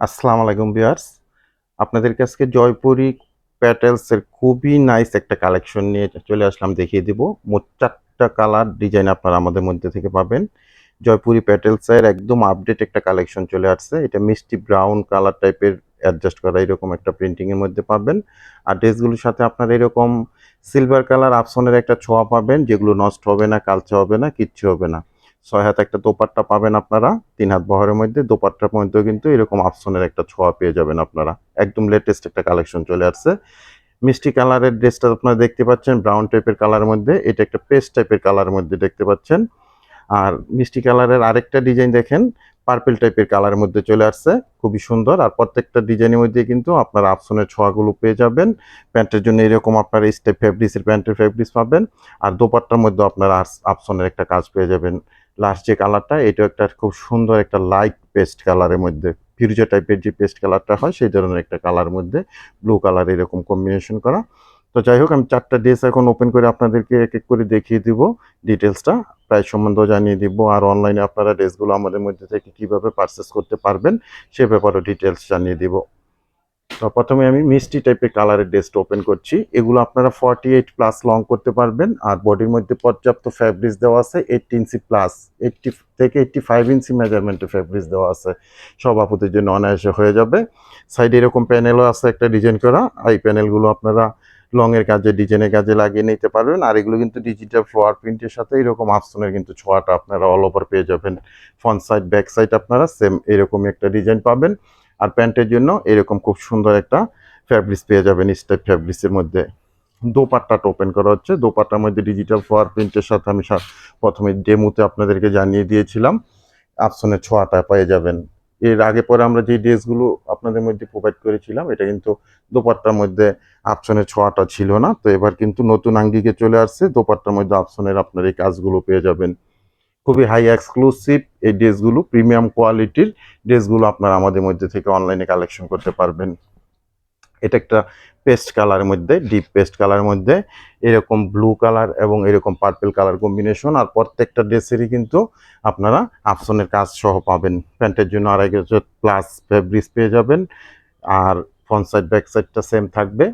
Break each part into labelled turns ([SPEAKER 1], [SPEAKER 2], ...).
[SPEAKER 1] আসসালামু আলাইকুম বিয়ার্স আপনাদের কাছে জয়পুরি প্যাটেলসের খুবই নাইস একটা কালেকশন নিয়ে চলে আসলাম, দেখিয়ে দিব। মোট চারটা কালার ডিজাইন আপনারা আমাদের মধ্যে থেকে পাবেন। জয়পুরি প্যাটেলসের একদম আপডেট একটা কালেকশন চলে আসছে। এটা মিষ্টি ব্রাউন কালার টাইপের অ্যাডজাস্ট করা এরকম একটা প্রিন্টিংয়ের মধ্যে পাবেন। আর ড্রেসগুলোর সাথে আপনারা এরকম সিলভার কালার আপসনের একটা ছোঁয়া পাবেন, যেগুলো নষ্ট হবে না, কালচে হবে না, কিচ্ছু হবে না। ছয় হাত একটা দোপাট্টা পাবেন আপনারা, তিন হাত বহরের মধ্যে, দোপাট্টার মধ্যেও কিন্তু এরকম আপসনের একটা ছোঁয়া পেয়ে যাবেন আপনারা। একদম লেটেস্ট একটা কালেকশন চলে আসছে। মিষ্টি কালারের ড্রেসটা আপনারা দেখতে পাচ্ছেন ব্রাউন টাইপের কালারের মধ্যে, এটা একটা পেস্ট টাইপের কালারের মধ্যে দেখতে পাচ্ছেন। আর মিষ্টি কালারের আরেকটা ডিজাইন দেখেন পার্পেল টাইপের কালারের মধ্যে চলে আসছে, খুবই সুন্দর। আর প্রত্যেকটা ডিজাইনের মধ্যে কিন্তু আপনার আপসনের ছোঁয়াগুলো পেয়ে যাবেন। প্যান্টের জন্য এরকম আপনার স্টেপ ফেব্রিক্সের প্যান্টের ফেব্রিক্স পাবেন। আর দোপাট্টার মধ্যে আপনার আপসনের একটা কাজ পেয়ে যাবেন। লাস্ট যে কালারটা এটা একটা খুব সুন্দর একটা লাইট পেস্ট কালারের মধ্যে ফিরুজা টাইপের যে পেস্ট কালারটা হয়, সেই ধরনের একটা কালার মধ্যে ব্লু কালার এরকম কম্বিনেশন করা। তো যাই হোক, আমি চারটা ড্রেস এখন ওপেন করে আপনাদেরকে এক এক করে দেখিয়ে দিব ডিটেলসটা প্রায় সম্বন্ধেও জানিয়ে দিব, আর অনলাইনে আপনারা ড্রেসগুলো আমাদের মধ্যে থেকে কীভাবে পারচেস করতে পারবেন, সে ব্যাপারেও ডিটেলস জানিয়ে দিব। তো প্রথমে আমি মিষ্টি টাইপের কালারের ড্রেসটা ওপেন করছি। এগুলো আপনারা ফর্টি এইট প্লাস লং করতে পারবেন। আর বডির মধ্যে পর্যাপ্ত ফ্যাব্রিক্স দেওয়া আছে এইটটি ইঞ্চি প্লাস এইটটি থেকে এইটটি ফাইভ ইঞ্চি মেজারমেন্টের ফ্যাব্রিক্স দেওয়া আছে। সব আপুদের জন্য অনায়াসে হয়ে যাবে। সাইডে এরকম প্যানেলও আছে একটা ডিজাইন করা। এই প্যানেলগুলো আপনারা লংয়ের কাজে ডিজাইনের কাজে লাগিয়ে নিতে পারবেন। আর এগুলো কিন্তু ডিজিটাল ফ্লোয়ার প্রিন্টের সাথে এরকম আপসনের কিন্তু ছোঁয়াটা আপনারা অল ওভার পেয়ে যাবেন। ফ্রন্ট সাইড ব্যাক সাইড আপনারা সেম এরকমই একটা ডিজাইন পাবেন। আর প্যান্টের জন্য এরকম খুব সুন্দর একটা ফ্যাব্রিক্স পেয়ে যাবেন স্টাইপ ফ্যাব্রিক্সের মধ্যে। দোপাট্টাটা ওপেন করা হচ্ছে। দোপাট্টার মধ্যে ডিজিটাল ফ্লোয়ার প্রিন্টের সাথে আমি প্রথমে ডেমোতে আপনাদেরকে জানিয়ে দিয়েছিলাম। আপসনের ছোঁয়াটা পেয়ে যাবেন। এর আগে পরে আমরা যে ড্রেসগুলো আপনাদের মধ্যে প্রোভাইড করেছিলাম, এটা কিন্তু দোপাট্টার মধ্যে আপসনের ছোঁয়াটা ছিল না। তো এবার কিন্তু নতুন আঙ্গিকে চলে আসছে। দোপাট্টার মধ্যে আপসনের আপনার এই কাজগুলো পেয়ে যাবেন। খুবই হাই এক্সক্লুসিভ এই ড্রেসগুলো প্রিমিয়াম কোয়ালিটির ড্রেসগুলো আপনারা আমাদের মধ্যে থেকে অনলাইনে কালেকশন করতে পারবেন। এটা একটা পেস্ট কালারের মধ্যে ডিপ পেস্ট কালারের মধ্যে, এরকম ব্লু কালার এবং এরকম পার্পেল কালার কম্বিনেশন আর প্রত্যেকটা ড্রেসেরই কিন্তু আপনারা আপসনের কাজ সহ পাবেন। প্যান্টের জন্য আড়াই গজ প্লাস ফেব্রিক্স পেয়ে যাবেন আর ফ্রন্ট সাইড ব্যাক সাইডটা সেম থাকবে।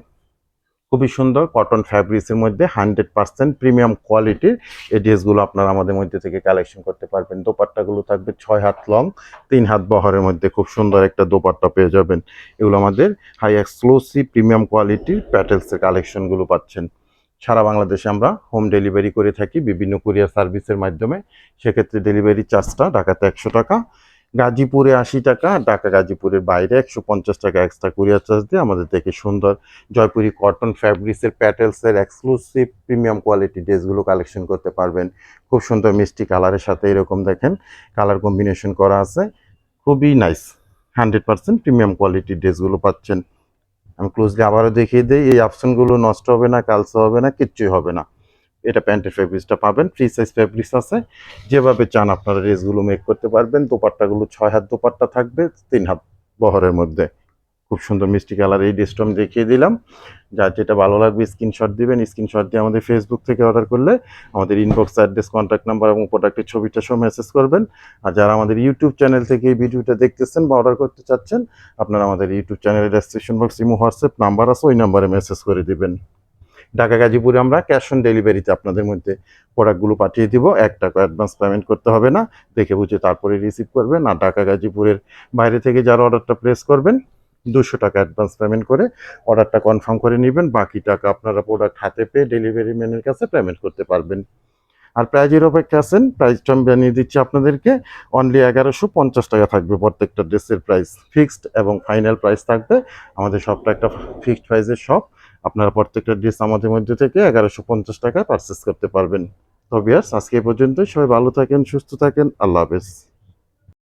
[SPEAKER 1] খুবই সুন্দর কটন ফ্যাব্রিক্সের মধ্যে হান্ড্রেড পার্সেন্ট প্রিমিয়াম কোয়ালিটির এই ড্রেসগুলো আপনারা আমাদের মধ্যে থেকে কালেকশন করতে পারবেন। দোপাট্টাগুলো থাকবে ছয় হাত লং তিন হাত বহরের মধ্যে খুব সুন্দর একটা দোপাট্টা পেয়ে যাবেন। এগুলো আমাদের হাই এক্সক্লুসিভ প্রিমিয়াম কোয়ালিটির প্যাটেলসের কালেকশনগুলো পাচ্ছেন। সারা বাংলাদেশে আমরা হোম ডেলিভারি করে থাকি বিভিন্ন কুরিয়ার সার্ভিসের মাধ্যমে। সেক্ষেত্রে ডেলিভারি চার্জটা ঢাকাতে একশো টাকা গাজীপুরে আশি টাকা, ঢাকা গাজীপুরের বাইরে একশো পঞ্চাশ টাকা এক্সট্রা কুরিয়ার চার্জ দিয়ে আমাদের থেকে সুন্দর জয়পুরি কটন ফ্যাব্রিক্সের প্যাটেলসের এক্সক্লুসিভ প্রিমিয়াম কোয়ালিটি ড্রেসগুলো কালেকশন করতে পারবেন। খুব সুন্দর মিষ্টি কালারের সাথে এরকম দেখেন কালার কম্বিনেশন করা আছে। খুবই নাইস হান্ড্রেড পার্সেন্ট প্রিমিয়াম কোয়ালিটির ড্রেসগুলো পাচ্ছেন। আমি ক্লোজলি আবারও দেখিয়ে দিই, এই অপশনগুলো নষ্ট হবে না, কালসে হবে না, কিচ্ছুই হবে না। এটা প্যান্টের ফেব্রিক্সটা পাবেন ফ্রি সাইজ ফেব্রিক্স আছে। যেভাবে চান আপনারা ড্রেসগুলো মেক করতে পারবেন। দোপাট্টাগুলো ছয় হাত দোপাট্টা থাকবে, তিন হাত বহরের মধ্যে। খুব সুন্দর মিষ্টি কালার এই ড্রেসটা আমি দেখিয়ে দিলাম। যার যেটা ভালো লাগবে স্ক্রিনশট দিবেন স্ক্রিনশট দিয়ে আমাদের ফেসবুক থেকে অর্ডার করলে আমাদের ইনবক্স অ্যাড্রেস কন্ট্যাক্ট নাম্বার এবং প্রোডাক্টের ছবিটা সহ মেসেজ করবেন। আর যারা আমাদের ইউটিউব চ্যানেল থেকে এই ভিডিওটা দেখতেছেন বা অর্ডার করতে চাচ্ছেন, আপনারা আমাদের ইউটিউব চ্যানেলের description box imo, WhatsApp number আছে, ওই নাম্বারে মেসেজ করে দিবেন। ঢাকা, গাজীপুরে আমরা ক্যাশ অন ডেলিভারিতে আপনাদের মধ্যে প্রোডাক্টগুলো পাঠিয়ে দিব। এক টাকা অ্যাডভান্স পেমেন্ট করতে হবে না। দেখে বুঝে তারপরে রিসিভ করবেন। আর ঢাকা, গাজীপুরের বাইরে থেকে যারা অর্ডারটা প্লেস করবেন, দুশো টাকা অ্যাডভান্স পেমেন্ট করে অর্ডারটা কনফার্ম করে নেবেন। বাকি টাকা আপনারা প্রোডাক্ট হাতে পেয়ে ডেলিভারি ম্যানের কাছে পেমেন্ট করতে পারবেন। আর প্রাইজের অপেক্ষা আছেন প্রাইসটা আমি জানিয়ে দিচ্ছি আপনাদেরকে। অনলি এগারোশো পঞ্চাশ টাকা থাকবে প্রত্যেকটা ড্রেসের প্রাইস ফিক্সড এবং ফাইনাল প্রাইস থাকবে। আমাদের সবটা একটা ফিক্সড প্রাইসের শপ আপনারা প্রত্যেকটা ড্রেস আমাদের মধ্যে থেকে এগারোশো পঞ্চাশ টাকা পারচেস করতে পারবেন। তবে আজকে পর্যন্ত সবাই ভালো থাকেন, সুস্থ থাকেন। আল্লাহ হাফেজ।